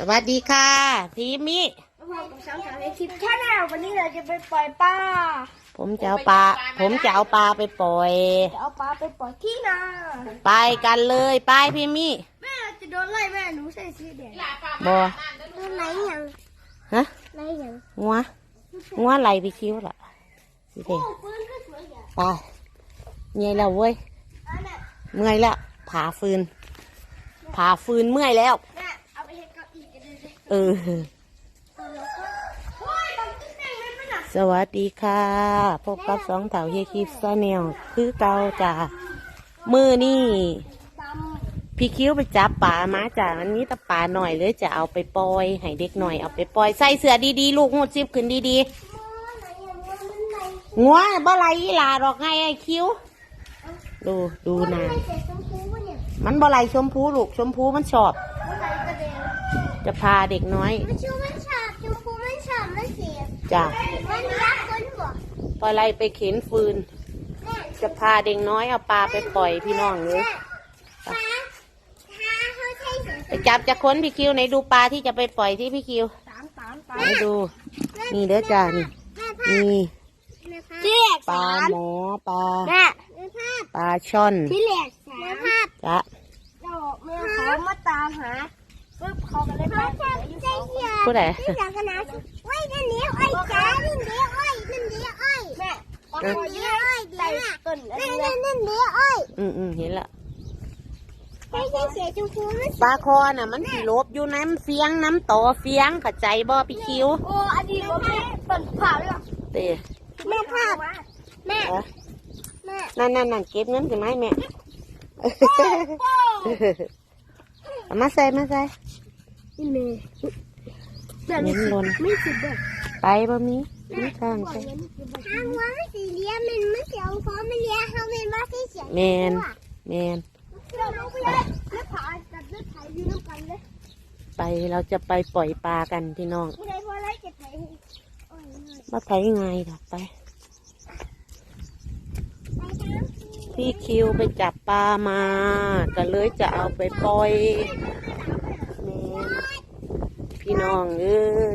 สวัสดีค่ะพี่มิมาพบกับสาวสาวในคลิปชาแนลวันนี้เราจะไปปล่อยปลา ผมจะเอาปลา ผมจะเอาปลาไปปล่อย จะเอาปลาไปปล่อยที่นา ไปกันเลยไปพี่มิแม่เราจะโดนไล่แม่หนูใส่สีแดงบอโดนไล่ยังฮะไล่ยังงัวงัวไหลไปคิ้วล่ะสิเด็โอ้ปืนก็สวยอย่างไปเมื่อยแล้วเว้ยอันน่ะเมื่อยแล้วผ่าฟืนผ่าฟืนเมื่อยแล้ว เลยสิเออแล้วก็โอ้ยมันตึ้งแดงเลยมันอะสวัสดีค่ะ พบกับสองเต่าเฮียคิปซาแนลคือเกาจ้ามือนี่ พี่คิ้วไปจับป่ามาจ้ะมันมีแตะป่าหน่อยเลยจะเอาไปปล่อย ให้เด็กหน่อยเอาไปปล่อย ใส่เสื้อดีๆ ลูกหูดซิบขึ้นดีๆงัวบ่ไหลอีหลาดอกไงไอ้คิ้ว ดูดูนะมันบ่ไหลชมพูลูกชมพูมันชอบ มันไหนกระเด็น จะพาเด็กน้อย มันชูมันฉาบชมพูมันฉาบมันเสียจ้ะ มันรักคนบ่ปล่อยไหลไปเข็นฟืนแม่จะพาเด็กน้อยเอาปลาไปปล่อยพี่น้องเลยถ้าถ้าเขาใช้เสียงไปจับจะค้นพี่คิ้วไหนดูปลาที่จะไปปล่อยที่พี่คิ้วสามสามสามไหนดู นี่เด้อจ้านี่แม่ภาพนี่ที่เหล็กปลาสามหมอปลาแม่แม่ภาพปลาช่อนที่เหล็กสามแม่ภาพจ้ะเราแม่เขามาตามหา ปึ๊บเขาก็เลยไปใจเย็นผู้ใดที่สามคณะไว้นั่นเดียวไอ้จ้านั่นเดียวไอ้นั่นเดียวไอ้แม่นั่นเดียวไอ้เดียวต้นนั่นนั่นนั่นเดียวไอ้อืมอืมเห็นละไม่ใช่เสียชมพูนะปลาคอน่ะ มันสีลบอยู่น้ำเฟียงน้ำต่อเฟียงเข้าใจบ่พี่คิ้วโอ้อันนี้ก็ไม่ต้นผ่าเลยเต้แม่ภาพแม่เอ้อแม่นั่นนั่นนั่นเก็บเงินกันไหมแม่เอามาใส่มาใส่ นี่เลยเน้นลนไม่สิบแบบไปบ่มีมีทางใส่ทางว่าไม่สีเลี้ยมันไม่เสียวเพราะมันเลี้ยเขาเป็นว่าที่เสียแมนแมนเราลงไปเลยแล้วผาจับเลือดไถยืนกันเลยไปเราจะไปปล่อยปลากันพี่น้องไม่ได้เพราะอะไรจะไถมาไถไงล่ะไป พี่คิวไปจับปลามา ก็เลยจะเอาไปปล่อยแมน พี่น้องเอ้ย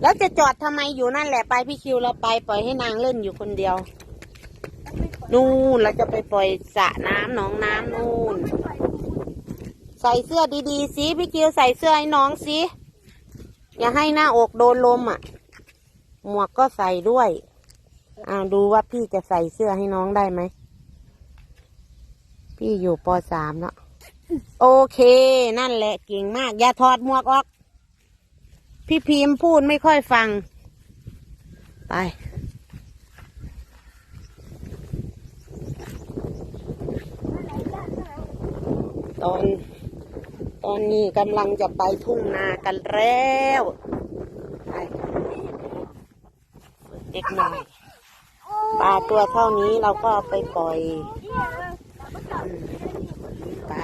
แล้วจะจอดทำไมอยู่นั่นแหละไปพี่คิวเราไปปล่อยให้นางเล่นอยู่คนเดียว นู่นเราจะไปปล่อยสระน้ำหนองน้ำนู่น ใส่เสื้อดีๆสิพี่คิวใส่เสื้อให้น้องสิอย่าให้หน้าอกโดนลมอะ หมวกก็ใส่ด้วยอ่าดูว่าพี่จะใส่เสื้อให้น้องได้ไหม พี่อยู่ปสามเนาะโอเค นั่นแหละเก่งมาก อย่าถอดหมวกออก พี่พิมพ์พูดไม่ค่อยฟัง ไป ตอน ตอนนี้กำลังจะไปทุ่งนากันแล้วไปเด็กหน่อยปลาตัวเท่านี้เราก็ไปปล่อยอืมไป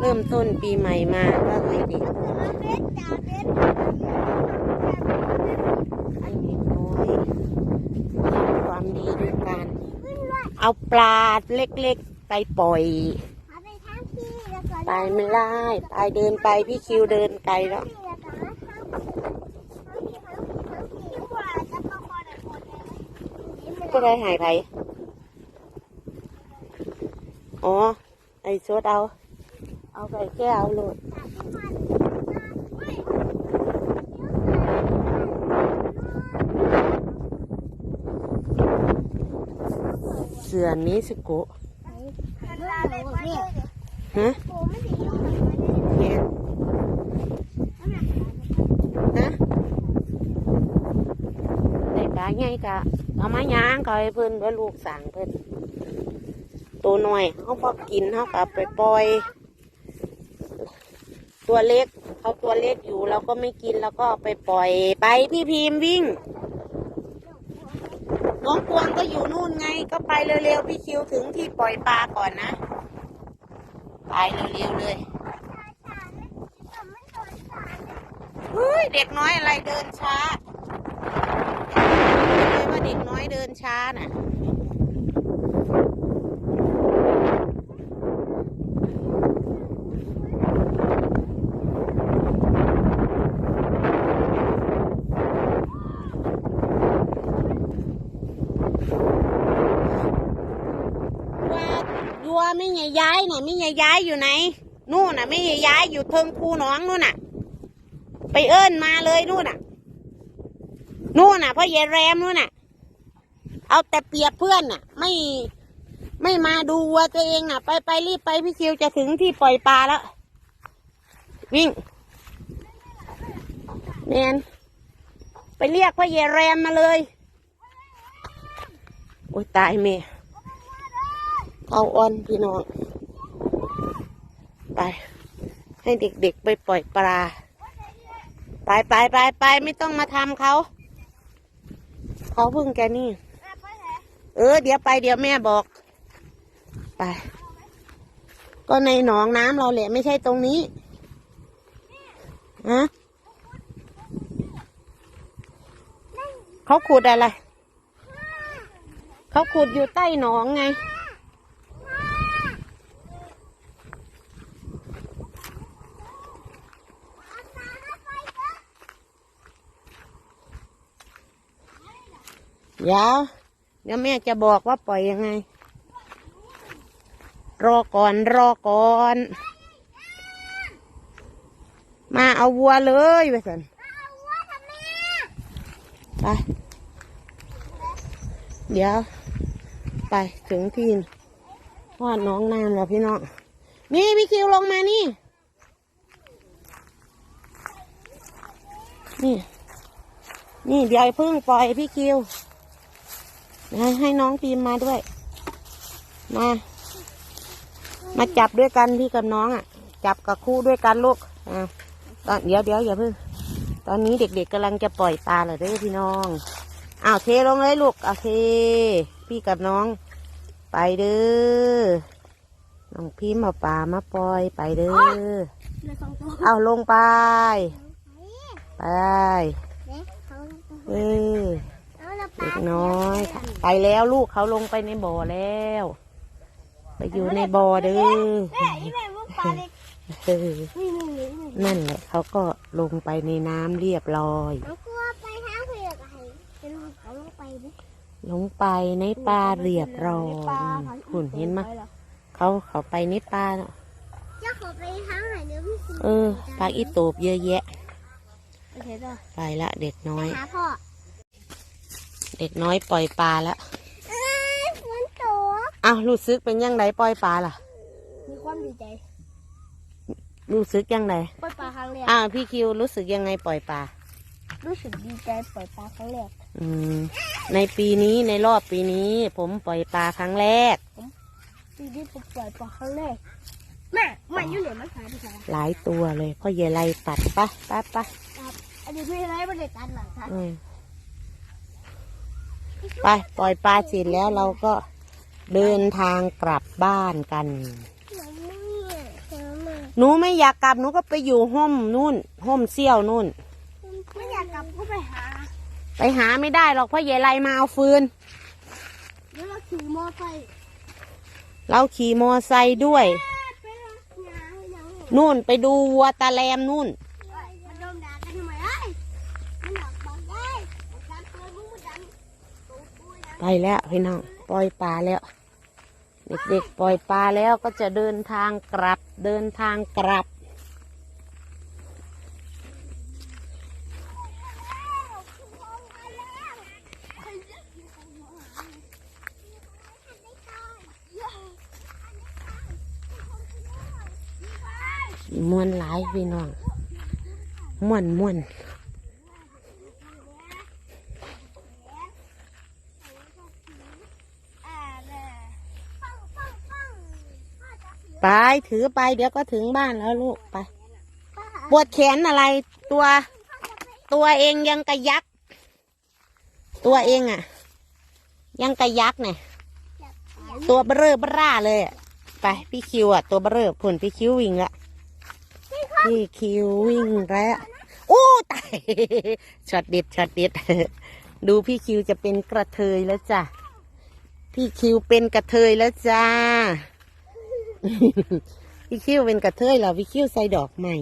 เริ่มต้นปีใหม่มาก็ให้เด็กให้เด็กน้อยทำความดีด้วยกัน เอาปลาเล็กๆไปปล่อย ไปไม่ได้ไปเดินไปพี่คิวเดินไกลแล้วก็ได้หายไปอ๋อ ไอ้ชดเอา เอาไปแก้เอาโหลดเสือมิสโกะฮะเนี่ยฮะได้ปลาไงกะเอามาย่างก็ให้เพิ่นว่าลูกสั่งเพิ่นตัวหน่อยเขาพอกินเขาก็เอาไปปล่อย ตัวเล็กเขาตัวเล็กอยู่เราก็ไม่กินเราก็ไปปล่อยไปพี่พิมพ์วิ่งน้องกวางก็อยู่นู่นไงก็ไปเร็วๆพี่คิวถึงที่ปล่อยปลาก่อนนะ ไปเร็วๆเลยเฮ้ยเด็กน้อยอะไรเดินช้าเลยว่าเด็กน้อยเดินช้าน่ะ ยย้ายน่ะ มียายย้ายอยู่ไหน นู่นน่ะไม่ยายย้ายอยู่เทิงคูหน้องนู่นน่ะ ไปเอิ้นมาเลยนู่นน่ะ นู่นน่ะพ่อยายแรมนู่นน่ะ เอาแต่เปียบเพื่อนน่ะ ไม่ไม่มาดูวัวตัวเองน่ะ ไปไปรีบไปพี่คิวจะถึงที่ปล่อยปลาแล้ว วิ่งแมนไปเรียกพ่อยายแรมมาเลยโอ้ยตายเมย์เอาอ่อนพี่น้อง ไป ให้เด็กๆไปปล่อยปลา ไปไปไปไปไม่ต้องมาทำเขา เขาพิ่งแกนี่ เออ เดี๋ยวไปเดี๋ยวแม่บอก ไป ก็ในหนองน้ำเราแหละไม่ใช่ตรงนี้ฮะเขาขุดอะไร เขาขุดอยู่ใต้หนองไง เดี๋ยวเดี๋ยวแม่จะบอกว่าปล่อยยังไง รอก่อนรอก่อน มาเอาวัวเลยไปสันไปเดี๋ยว ไปถึงที่พอดน้องน้ำแล้วพี่น้องนี่พี่คิวลงมานี่ นี่ นี่เดี๋ยวพิ่งปล่อยพี่คิว ให้ให้น้องพีมมาด้วย มา มาจับด้วยกันพี่กับน้องอะ จับกับคู่ด้วยกันลูกอ่าตอนเดี๋ยวเดี๋ยวอย่าเพิ่งตอนนี้เด็กๆกำลังจะปล่อยปลาเลยเด้อพี่น้องอ้าวเทลงเลยลูกเอาเทพี่กับน้อง ไปเด้อน้องพิมเอาปลามาปล่อยไปเด้อเอาลงไป ไปเออ เด็กน้อย ไปแล้วลูกเขาลงไปในบ่อแล้ว ไปอยู่ในบ่อเด้อแม่อีแม่ลูกปลาเล็กเออนี่นี่นี่นี่นั่นแหละเขาก็ลงไปในน้ำเรียบร้อยเอากลัวไปทางเผือกอะไรเป็นเขาลงไปดิลงไปในปลาเรียบร้อยหุ่นเห็นไหมยเขาเขาไปในปลาเนาะเจ้าขอไปทางไหนเดี๋ยวพี่สิเออปลาอีตูบเยอะแยะโอเคจ้ะไปละเด็กน้อยหาพ่อ เด็กน้อยปล่อยปลาแล้วเอ้ยฝนตกอ้าวรู้สึกเป็นยังไงปล่อยปลาล่ะ มีความดีใจ รู้สึกยังไงปล่อยปลาครั้งแรกอ้าวพี่คิวรู้สึกยังไงปล่อยปลา รู้สึกดีใจปล่อยปลาครั้งแรก อืม ในปีนี้ในรอบปีนี้ ผมปล่อยปลาครั้งแรก ปีนี้ผมปล่อยปลาครั้งแรกแม่แม่อยู่ไหนมาหาดิฉันหลายตัวเลยเพ่อเยไลตัดปะปะปะครับอันนี้พี่อะไรไม่ได้ตัดหลังครับอืม ไปปล่อยปลาเสร็จแล้วเราก็เดินทางกลับบ้านกัน หนูไม่อยากกลับหนูก็ไปอยู่ห้มนู่นห้มเซี่ยวนู่น ไม่อยากกลับก็ไปหา ไปหาไม่ได้หรอกเพ่อเยไลมาเอาฟืนแล้วเราขี่มอไซค์เราขี่มอไซค์ด้วยไปหางานให้น้องนู่นไปดูวัวตาแรมนู่น มันโดนด่ากันทำไมเอ้ยมันหนักบังได้การเตือนมึงมันดันตัวกูนะ ไปแล้วพี่น้องปล่อยปลาแล้ว เด็กๆปล่อยปลาแล้วก็จะเดินทางกลับเดินทางกลับ มวนหลายพี่น้องมวนมวน ถือไป เดี๋ยวก็ถึงบ้านแล้วลูกไป ปวดแขนอะไรตัว ตัวเองยังกระยัก ตัวเองอะ ยังกระยักเนี่ยตัวเบลอเบร่าเลยไปพี่คิวอะ ตัวเบลอผลพี่คิววิ่งละพี่คิววิ่งแล้วโอ้ตายช็อตเด็ดช็อตเด็ดดูพี่คิวจะเป็นกระเทยแล้วจ้ะพี่คิวเป็นกระเทยแล้วจ้า วิคิวเป็นกระเทยเหรอวิคิวใส่ดอกใหม่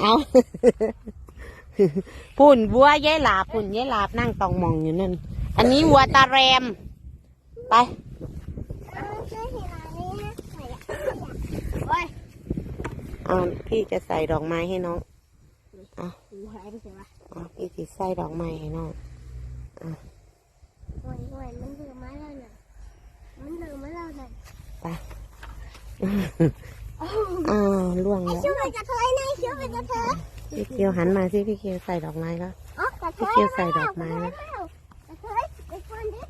เอาพุ่นบัวยายหลาพุ่นยายหลาบนั่งตองมองอยู่นั่น อันนี้วัวตาแรม ไปเอพี่จะใส่ดอกไม้ให้น้องอาอพี่จะใส่ดอกไม้ให้น้องอะมันคือไม้อะไรเนี่ยะมันลืมมาแล้วน่ะไปอ้าวล่วงไอ้แล้วชื่อมันกระเทยนะไอ้ชื่อมันกระเทยพี่เคียวหันมาสิพี่เคียวใส่ดอกไม้แล้ว อ๋อกระเทยพี่เคียวใส่ดอกไม้นะกระเทยไอ้คนนี้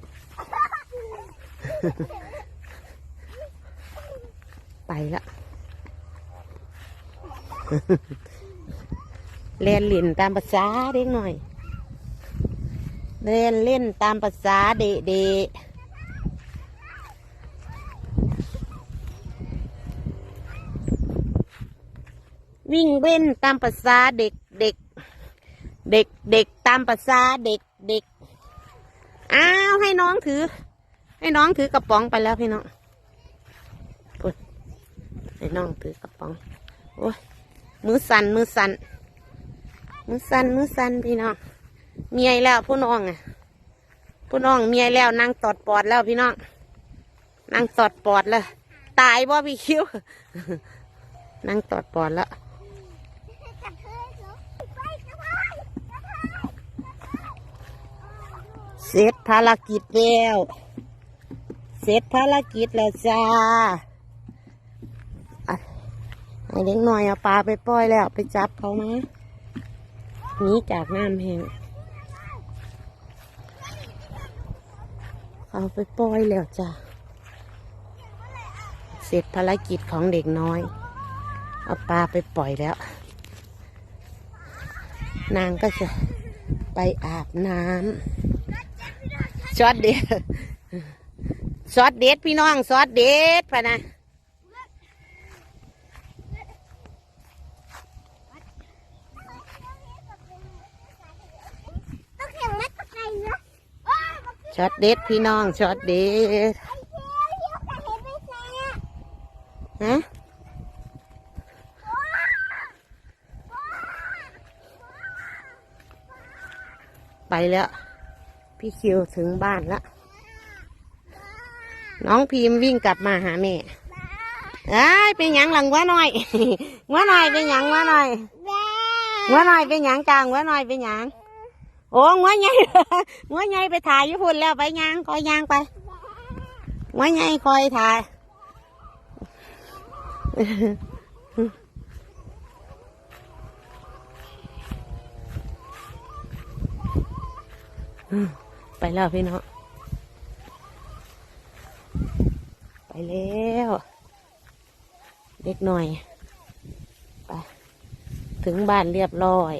ไปละ เล่นเล่นตามภาษาเด็กหน่อย เล่นเล่นตามภาษาเด็กเวิ่งเล่นตามภาษาเด็กเด็ก เด็กเด็กตามภาษาเด็กเด็กอ้าวให้น้องถือ ให้น้องถือกระป๋องไปแล้วพี่น้องปุ๊ดให้น้องถือกระป๋องโอ้ยมือสั่นมือสั่นมือสั่นมือสั่นพี่น้องเมียแล้วผู้น้องอะผู้น้องเมียแล้วนั่งตอดปอดแล้วพี่น้องนั่งตอดปอดแล้วตายบ่พี่คิ้วนั่งตอดปอดแล้ว กระเทยเหรอไปกระเทยกระเทย เสร็จภารกิจแล้ว เสร็จภารกิจแล้วจ้าไอ้เล็กหน่อยเอาปลาไปปล่อยแล้วไปจับเขามาหนีจากน้ำแห้งเอาไปปล่อยแล้วจ้าเสร็จภารกิจของเด็กน้อย เอาปลาไปปล่อยแล้ว นางก็จะไปอาบน้ำ ซอสเด็ดซอสเด็ดพี่น้องซอสเด็ดไปนะช็อตเด็ดพี่น้องช็อตเด็ดฮะไปแล้ว พี่คิวถึงบ้านแล้วน้องพิมวิ่งกลับมาหาแม่เอ้ยเป็นหยังหลังวะหน่อยวะหน่อยเป็นหยังวะหน่อยแม่งวหน่อยเป็นหยังจางงวหน่อยเป็นหยังโอ้งวใหญ่งวใหญ่ไปถ่ายญี่ปุ่นแล้วไปยางคอยยางไปงวใหญ่คอยถ่าย ไปแล้วพี่น้องไปแล้ว เด็กหน่อย ไป ถึงบ้านเรียบร้อย